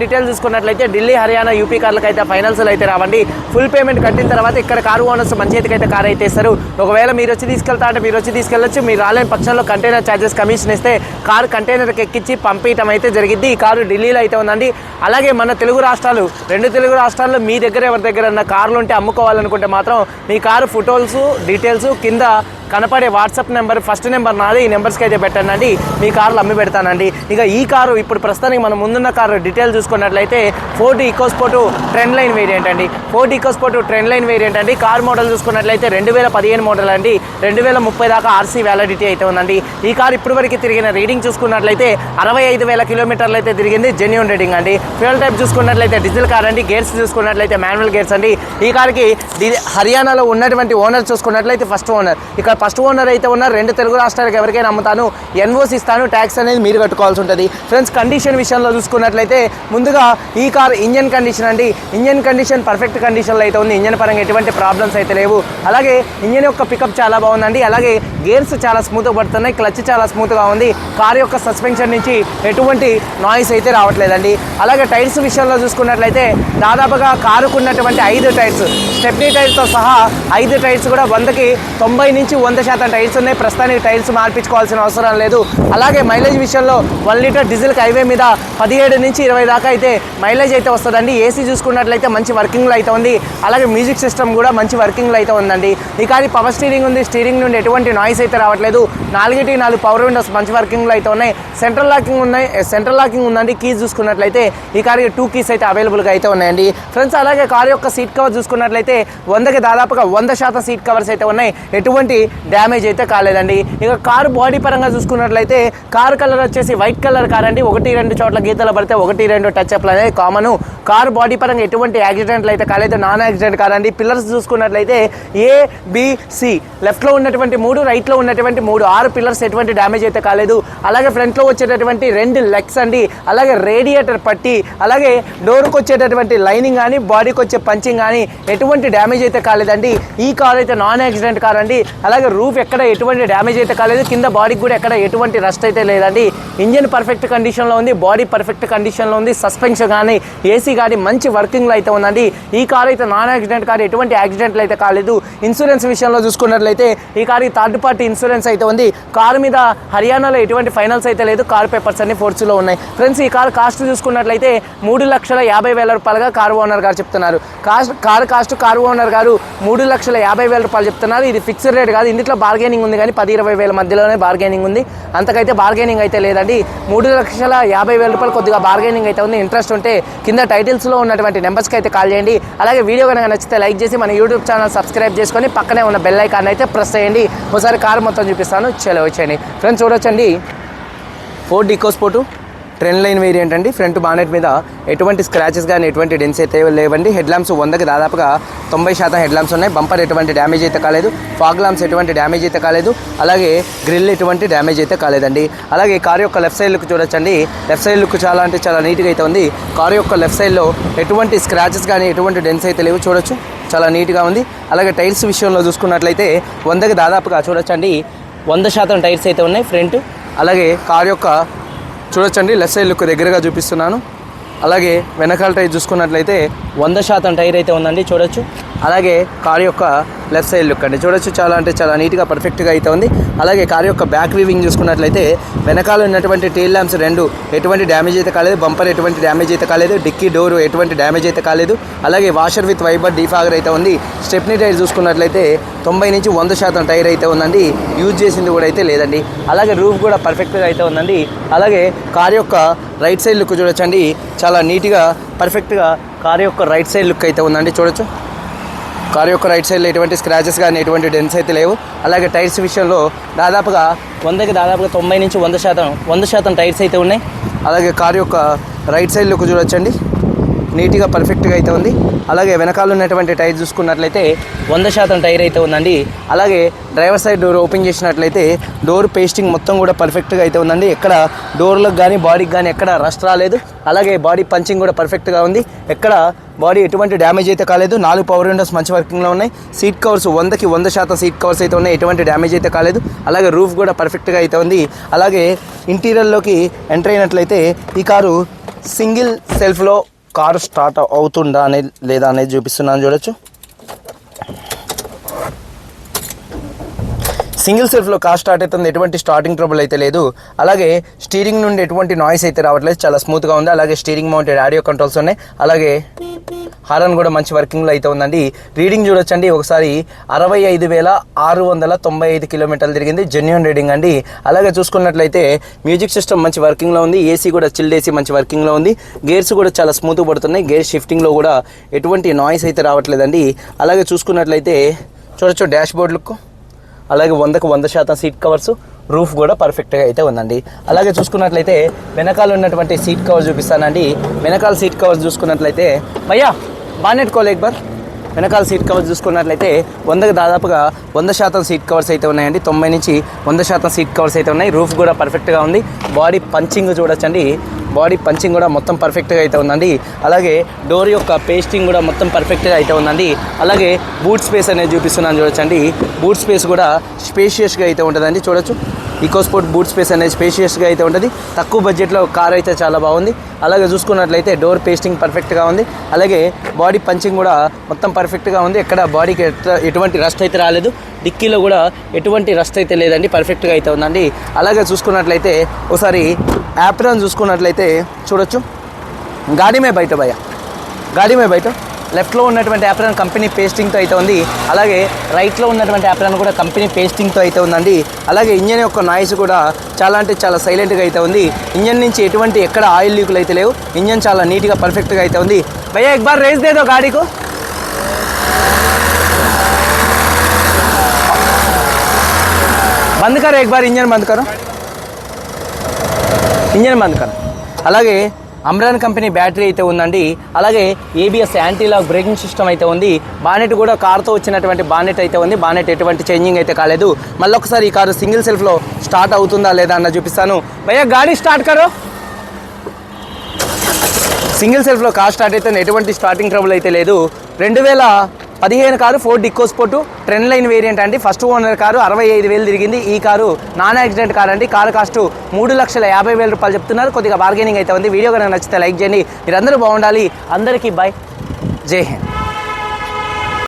Details చూసుకున్నట్లయితే Delhi Haryana UP కార్లకు అయితే ఫైనల్స్లో అయితే రావండి. ఫుల్ పేమెంట్ కట్టిన తర్వాత ఇక్కడ కారు ఓనర్స్ మంచి చేతికి అయితే కార్ అయితే ఇస్తారు. ఒకవేళ మీరు వచ్చి తీసుకెళ్తా అంటే మీరు వచ్చి తీసుకెళ్ళొచ్చు. మీరు రాలేని పక్షంలో కంటైనర్ ఛార్జెస్ కమిషన్ ఇస్తే కారు కంటైనర్కి ఎక్కించి పంపించడం అయితే జరిగింది ఈ కారు ఢిల్లీలో అయితే ఉందండి. అలాగే మన తెలుగు రాష్ట్రాలు రెండు తెలుగు రాష్ట్రాల్లో మీ దగ్గర ఎవరి దగ్గర ఉన్న కార్లు ఉంటే అమ్ముకోవాలనుకుంటే మాత్రం మీ కారు ఫోటోస్ డీటెయిల్స్ కింద కనపడే వాట్సాప్ నెంబర్ ఫస్ట్ నెంబర్ నాది ఈ నెంబర్స్కి అయితే పెట్టానండి మీ కార్లు అమ్మి పెడతానండి. ఇక ఈ కారు ఇప్పుడు ప్రస్తుతానికి మనం ముందున్న కారు డీటెయిల్ చూసుకున్నట్లయితే Ford EcoSport trend line variant అండి. Ford EcoSport trend line variant అండి. కార్ మోడల్ చూసుకున్నట్లయితే రెండు వేల పదిహేను మోడల్ అండి. రెండు వేల ముప్పై దాకా ఆర్సీ వ్యాలిడిటీ అయితే ఉందండి. ఈ కార్ ఇప్పటి వరకు తిరిగిన రీడింగ్ చూసుకున్నట్లయితే అరవై ఐదు వేల కిలోమీటర్లు అయితే తిరిగింది జెన్యున్ రీడింగ్ అండి. ఫ్యూల్ టైప్ చూసుకున్నట్లయితే డీజిల్ కార్ అండి. గేర్స్ చూసుకున్నట్లయితే మాన్యువల్ గేర్స్ అండి. ఈ కార్కి డి- హర్యానాలో ఉన్నటువంటి ఓనర్ చూసుకున్నట్లయితే ఫస్ట్ ఓనర్ ఇక్కడ ఫస్ట్ ఓనర్ అయితే ఉన్నారు రెండు తెలుగు రాష్ట్రాలకు ఎవరికైనా అమ్ముతాను ఎన్ఓసి ఇస్తాను ట్యాక్స్ అనేది మీరు కట్టుకోవాల్సి ఉంటుంది. ఫ్రెండ్స్ కండిషన్ విషయంలో చూసుకున్నట్లయితే ముందుగా ఈ కార్ ఇంజన్ కండిషన్ అండి. ఇంజన్ కండిషన్ పర్ఫెక్ట్ కండిషన్లో అయితే ఉంది. ఇంజన్ పరంగా ఎటువంటి ప్రాబ్లమ్స్ అయితే లేవు. అలాగే ఇంజన్ యొక్క పికప్ చాలా బాగుందండి. అలాగే గేర్స్ చాలా స్మూత్గా పడుతున్నాయి క్లచ్ చాలా స్మూత్గా ఉంది. కార్ యొక్క సస్పెన్షన్ నుంచి ఎటువంటి నాయిస్ అయితే రావట్లేదండి. అలాగే టైర్స్ విషయంలో చూసుకున్నట్లయితే దాదాపుగా కారుకున్నటువంటి ఐదు టైర్స్ స్టెప్నీ టైర్తో సహా ఐదు టైర్స్ కూడా వందకి తొంభై నుంచి వంద శాతం టైర్స్ ఉన్నాయి. ప్రస్తుతానికి టైర్స్ మార్పించుకోవాల్సిన అవసరం లేదు. అలాగే మైలేజ్ విషయంలో వన్ లీటర్ డీజిల్ హైవే మీద పదిహేడు నుంచి ఇరవై దాకా అయితే మైలేజ్ అయితే వస్తుందండి. ఏసీ చూసుకున్నట్లయితే మంచి వర్కింగ్లో అయితే ఉంది. అలాగే మ్యూజిక్ సిస్టమ్ కూడా మంచి వర్కింగ్లో అయితే ఉందండి. ఈ కార్ పవర్ స్టీరింగ్ ఉంది. స్టీరింగ్ నుండి ఎటువంటి నాయిస్ అయితే రావట్లేదు. నాలుగిటి నాలుగు పవర్ విండోస్ మంచి వర్కింగ్లో అయితే ఉన్నాయి. సెంట్రల్ లాకింగ్ ఉన్నాయి. సెంట్రల్ లాకింగ్ ఉందండి. కీస్ చూసుకున్నట్లయితే ఈ కార్కి టూ కీస్ అయితే అవైలబుల్గా అయితే ఉన్నాయండి. ఫ్రెండ్స్ అలాగే కార్ యొక్క సీట్ కవర్ చూసుకున్నట్లయితే వందకి దాదాపుగా వంద శాతం సీట్ కవర్స్ అయితే ఉన్నాయి. ఎటువంటి డ్యామేజ్ అయితే కాలేదండి. ఇక కారు బాడీ పరంగా చూసుకున్నట్లయితే కారు కలర్ వచ్చేసి వైట్ కలర్ కార్ అండి. ఒకటి రెండు చోట్ల గీతలు పడితే ఒకటి రెండు టచ్ అప్లు అనేది కామన్ కారు బాడీ పరంగా ఎటువంటి యాక్సిడెంట్లు అయితే కాలేదు. నాన్ యాక్సిడెంట్ కాదండి పిల్లర్స్ చూసుకున్నట్లయితే ఏ బిసి లెఫ్ట్లో ఉన్నటువంటి మూడు రైట్లో ఉన్నటువంటి మూడు ఆరు పిల్లర్స్ ఎటువంటి డ్యామేజ్ అయితే కాలేదు. అలాగే ఫ్రంట్లో వచ్చేటటువంటి రెండు లెగ్స్ అండి అలాగే రేడియేటర్ పట్టి అలాగే డోర్కి వచ్చేటటువంటి లైనింగ్ కానీ బాడీకి వచ్చే పంచింగ్ కానీ ఎటువంటి డ్యామేజ్ అయితే కాలేదండి. ఈ కార్ అయితే నాన్ యాక్సిడెంట్ కార్ అండి. అలాగే రూఫ్ ఎక్కడ ఎటువంటి డ్యామేజ్ అయితే కాలేదు. కింద బాడీకి కూడా ఎక్కడ ఎటువంటి రస్ట్ అయితే లేదండి. ఇంజిన్ పర్ఫెక్ట్ కండిషన్లో ఉంది బాడీ పర్ఫెక్ట్ కండిషన్లో ఉంది సస్పెన్షన్ కానీ ఏసీ కానీ మంచి వర్కింగ్లో అయితే ఉందండి. ఈ కార్ అయితే నాన్ యాక్సిడెంట్ కార్ ఎటువంటి యాక్సిడెంట్లు అయితే కాలేదు. ఇన్సూరెన్స్ విషయంలో చూసుకున్నట్లయితే ఈ కార్ థర్డ్ పార్టీ ఇన్సూరెన్స్ అయితే ఉంది. కారు మీద హర్యానాలో ఎటువంటి ఫైనల్స్ అయితే లేదు. కార్ పేపర్స్ అన్ని ఫోర్స్లో ఉన్నాయి. ఫ్రెండ్స్ ఈ కారు కాస్ట్ చూసుకున్నట్లయితే మూడు లక్షల యాభై వేల రూపాయలుగా కారు ఓనర్ గారు చెప్తున్నారు. Cost car cost car owner గారు మూడు లక్షల యాభై వేల రూపాయలు చెప్తున్నారు. ఇది ఫిక్స్డ్ రేట్ కాదు. ఇందులో బార్గెనింగ్ ఉంది కానీ పది ఇరవై వేల మధ్యలోనే బార్గెనింగ్ ఉంది. అంతకైతే బార్గెనింగ్ అయితే లేదండి. మూడు లక్షల యాభై వేల రూపాయలు కొద్దిగా బార్గెనింగ్ అయితే ఉంది. ఇంట్రెస్ట్ ఉంటే కింద టైటిల్స్లో ఉన్నటువంటి నెంబర్స్కి అయితే కాల్ చేయండి. అలాగే వీడియో కనుక నచ్చితే లైక్ చేసి మన యూట్యూబ్ ఛానల్ సబ్స్క్రైబ్ చేసుకొని పక్కనే ఉన్న బెల్ ఐకాన్ అయితే ప్రెస్ చేయండి. ఒకసారి కారు మొత్తం చూపిస్తాను. చలో వచ్చేయండి ఫ్రెండ్స్ చూడొచ్చండి. Ford EcoSport trend line variant అండి. ఫ్రంట్ బానెట్ మీద ఎటువంటి స్క్రాచెస్ కానీ ఎటువంటి డెన్స్ అయితే లేవండి. హెడ్ ల్యాంప్స్ వందకి దాదాపుగా తొంభై శాతం హెడ్ ల్యాంప్స్ ఉన్నాయి. బంపర్ ఎటువంటి డ్యామేజ్ అయితే కాలేదు. ఫాగ్ ల్యాంప్స్ ఎటువంటి డ్యామేజ్ అయితే కాలేదు. అలాగే గ్రిల్ ఎటువంటి డ్యామేజ్ అయితే కాలేదండి. అలాగే కార్ యొక్క లెఫ్ట్ సైడ్ లుక్ చూడొచ్చండి. లెఫ్ట్ సైడ్ లుక్ చాలా అంటే చాలా నీట్గా అయితే ఉంది. కార్ యొక్క లెఫ్ట్ సైడ్లో ఎటువంటి స్క్రాచెస్ కానీ ఎటువంటి డెన్స్ అయితే లేవు. చూడొచ్చు. చాలా నీట్గా ఉంది. అలాగే టైర్స్ విషయంలో చూసుకున్నట్లయితే వందకి దాదాపుగా చూడొచ్చండి. వంద శాతం టైర్స్ అయితే ఉన్నాయి ఫ్రంట్ అలాగే కార్ యొక్క చూడొచ్చండి. లెఫ్ట్ సైడ్ లుక్ దగ్గరగా చూపిస్తున్నాను. అలాగే వెనకాల టైర్ చూసుకున్నట్లయితే వంద శాతం టైర్ అయితే ఉందండి. చూడొచ్చు. అలాగే కార్ యొక్క లెఫ్ట్ సైడ్ లుక్ అండి. చూడొచ్చు చాలా అంటే చాలా నీట్గా పర్ఫెక్ట్గా అయితే ఉంది. అలాగే కార్ యొక్క బ్యాక్ వీవింగ్ చూసుకున్నట్లయితే వెనకాల ఉన్నటువంటి టైల్ ల్యాంప్స్ రెండు ఎటువంటి డ్యామేజ్ అయితే కాలేదు. బంపర్ ఎటువంటి డ్యామేజ్ అయితే కాలేదు. డిక్కీ డోర్ ఎటువంటి డ్యామేజ్ అయితే కాలేదు. అలాగే వాషర్ విత్ వైబర్ డీఫాగర్ అయితే ఉంది. స్టెప్నీ టైర్ చూసుకున్నట్లయితే తొంభై నుంచి వంద శాతం టైర్ అయితే ఉందండి. యూజ్ చేసింది కూడా అయితే లేదండి. అలాగే రూఫ్ కూడా పర్ఫెక్ట్గా అయితే ఉందండి. అలాగే కార్ యొక్క రైట్ సైడ్ లుక్ చూడొచ్చండి. చాలా నీట్గా పర్ఫెక్ట్గా కార్ యొక్క రైట్ సైడ్ లుక్ అయితే ఉందండి. చూడొచ్చు. కార్ యొక్క రైట్ సైడ్లో ఎటువంటి స్క్రాచెస్ కానీ ఎటువంటి డెన్స్ అయితే లేవు. అలాగే టైర్స్ విషయంలో దాదాపుగా వందకి దాదాపుగా తొంభై నుంచి వంద శాతం వంద శాతం టైర్స్ అయితే ఉన్నాయి. అలాగే కార్ యొక్క రైట్ సైడ్ చూడొచ్చండి. నీట్గా పర్ఫెక్ట్గా అయితే ఉంది. అలాగే వెనకాల ఉన్నటువంటి టైర్ చూసుకున్నట్లయితే వంద శాతం టైర్ అయితే ఉందండి. అలాగే డ్రైవర్ సైడ్ డోర్ ఓపెన్ చేసినట్లయితే డోర్ పేస్టింగ్ మొత్తం కూడా పర్ఫెక్ట్గా అయితే ఉందండి. ఎక్కడ డోర్లకు కానీ బాడీకి కానీ ఎక్కడ రస్ట్ రాలేదు. అలాగే బాడీ పంచింగ్ కూడా పర్ఫెక్ట్గా ఉంది. ఎక్కడ బాడీ ఎటువంటి డ్యామేజ్ అయితే కాలేదు. నాలుగు పవర్ విండోస్ మంచి వర్కింగ్లో ఉన్నాయి. సీట్ కవర్స్ వందకి వంద శాతం సీట్ కవర్స్ అయితే ఉన్నాయి. ఎటువంటి డ్యామేజ్ అయితే కాలేదు. అలాగే రూఫ్ కూడా పర్ఫెక్ట్గా అయితే ఉంది. అలాగే ఇంటీరియర్లోకి ఎంటర్ అయినట్లయితే ఈ కారు సింగిల్ సెల్ఫ్లో కారు స్టార్ట్ అవుతుందా అనేది లేదా అనేది చూపిస్తున్నాను. చూడొచ్చు. సింగిల్ సెల్ఫ్లో కార్ స్టార్ట్ అవుతుంది ఎటువంటి స్టార్టింగ్ ట్రబుల్ అయితే లేదు. అలాగే స్టీరింగ్ నుండి ఎటువంటి నాయిస్ అయితే రావట్లేదు చాలా స్మూత్గా ఉంది. అలాగే స్టీరింగ్ మౌంటెడ్ ఆడియో కంట్రోల్స్ ఉన్నాయి. అలాగే హారన్ కూడా మంచి వర్కింగ్లో అయితే ఉందండి. రీడింగ్ చూడొచ్చండి. ఒకసారి అరవై ఐదు వేల ఆరు వందల తొంభై ఐదు కిలోమీటర్లు తిరిగింది. జెన్యున్ రీడింగ్ అండి. అలాగే చూసుకున్నట్లయితే మ్యూజిక్ సిస్టమ్ మంచి వర్కింగ్లో ఉంది. ఏసీ కూడా చిల్డ్ ఏసీ మంచి వర్కింగ్లో ఉంది. గేర్స్ కూడా చాలా స్మూత్గా పడుతున్నాయి. గేర్ షిఫ్టింగ్లో కూడా ఎటువంటి నాయిస్ అయితే రావట్లేదండి. అలాగే చూసుకున్నట్లయితే చూడొచ్చు డాష్ బోర్డ్ లుక్ అలాగే వందకు వంద శాతం సీట్ కవర్స్ రూఫ్ కూడా పర్ఫెక్ట్గా అయితే ఉందండి. అలాగే చూసుకున్నట్లయితే వెనకాల ఉన్నటువంటి సీట్ కవర్ చూపిస్తానండి. వెనకాల సీట్ కవర్స్ చూసుకున్నట్లయితే భయ్యా బానెట్ కోలేక్ బార్. వెనకాల సీట్ కవర్స్ చూసుకున్నట్లయితే వందకు దాదాపుగా వంద శాతం సీట్ కవర్స్ అయితే ఉన్నాయండి. తొంభై నుంచి వంద శాతం సీట్ కవర్స్ అయితే ఉన్నాయి. రూఫ్ కూడా పర్ఫెక్ట్గా ఉంది. బాడీ పంచింగ్ చూడొచ్చండి. బాడీ పంచింగ్ కూడా మొత్తం పర్ఫెక్ట్గా అయితే ఉందండి. అలాగే డోర్ యొక్క పేస్టింగ్ కూడా మొత్తం పర్ఫెక్ట్గా అయితే ఉందండి. అలాగే బూట్ స్పేస్ అనేది చూపిస్తున్నాను చూడొచ్చండి. బూట్ స్పేస్ కూడా స్పేషియస్గా అయితే ఉంటుందండి చూడొచ్చు. ఈకోస్పోర్ట్ బూట్ స్పేస్ అనేది స్పేషియస్గా అయితే ఉంటుంది. తక్కువ బడ్జెట్లో కార్ అయితే చాలా బాగుంది. అలాగే చూసుకున్నట్లయితే డోర్ పేస్టింగ్ పర్ఫెక్ట్గా ఉంది. అలాగే బాడీ పంచింగ్ కూడా మొత్తం పర్ఫెక్ట్గా ఉంది. ఎక్కడ బాడీకి ఎటువంటి రస్ట్ అయితే రాలేదు. డిక్కీలో కూడా ఎటువంటి రస్ట్ అయితే లేదండి. పర్ఫెక్ట్గా అయితే ఉందండి. అలాగే చూసుకున్నట్లయితే ఒకసారి యాప్రాన్ చూసుకున్నట్లయితే చూడొచ్చు. గాడిమే బయట భయ గాడిమే బయట. లెఫ్ట్లో ఉన్నటువంటి యాప్రాన్ కంపెనీ పేస్టింగ్తో అయితే ఉంది. అలాగే రైట్లో ఉన్నటువంటి యాప్రాన్ కూడా కంపెనీ పేస్టింగ్తో అయితే ఉందండి. అలాగే ఇంజన్ యొక్క నాయిస్ కూడా చాలా అంటే చాలా సైలెంట్గా అయితే ఉంది. ఇంజన్ నుంచి ఎటువంటి ఎక్కడ ఆయిల్ లీకులు అయితే లేవు. ఇంజన్ చాలా నీట్గా పర్ఫెక్ట్గా అయితే ఉంది. భయ్యా ఎక్బార్ రేస్ దేదో గాడికు. బంద్ కరో ఎక్బార్ ఇంజన్ బంద్ కారు ఇంజన్ బంద్ కర్ అలాగే అమ్రాన్ కంపెనీ బ్యాటరీ అయితే ఉందండి. అలాగే ABS anti lock braking system అయితే ఉంది. బానెట్ కూడా కార్తో వచ్చినటువంటి బానెట్ అయితే ఉంది. బానెట్ ఎటువంటి చేంజింగ్ అయితే కాలేదు. మళ్ళీ ఒకసారి ఈ కారు సింగిల్ సెల్ఫ్లో స్టార్ట్ అవుతుందా లేదా అన్న చూపిస్తాను. భయ్యా గాడి స్టార్ట్ కరో. సింగిల్ సెల్ఫ్లో కార్ స్టార్ట్ అయితే ఎటువంటి స్టార్టింగ్ ట్రబుల్ అయితే లేదు. రెండు వేల పదిహేను car Ford EcoSport trend line variant అండి. ఫస్ట్ ఓనర్ కారు అరవై ఐదు వేలు తిరిగింది. ఈ కారు నాన్ యాక్సిడెంట్ కార్ అండి. కారు కాస్ట్ మూడు లక్షల యాభై వేల రూపాయలు చెప్తున్నారు. కొద్దిగా బార్గెనింగ్ అయితే ఉంది. వీడియో కనుక నచ్చితే లైక్ చేయండి. మీరందరూ బాగుండాలి. అందరికీ బాయ్ జై హింద్.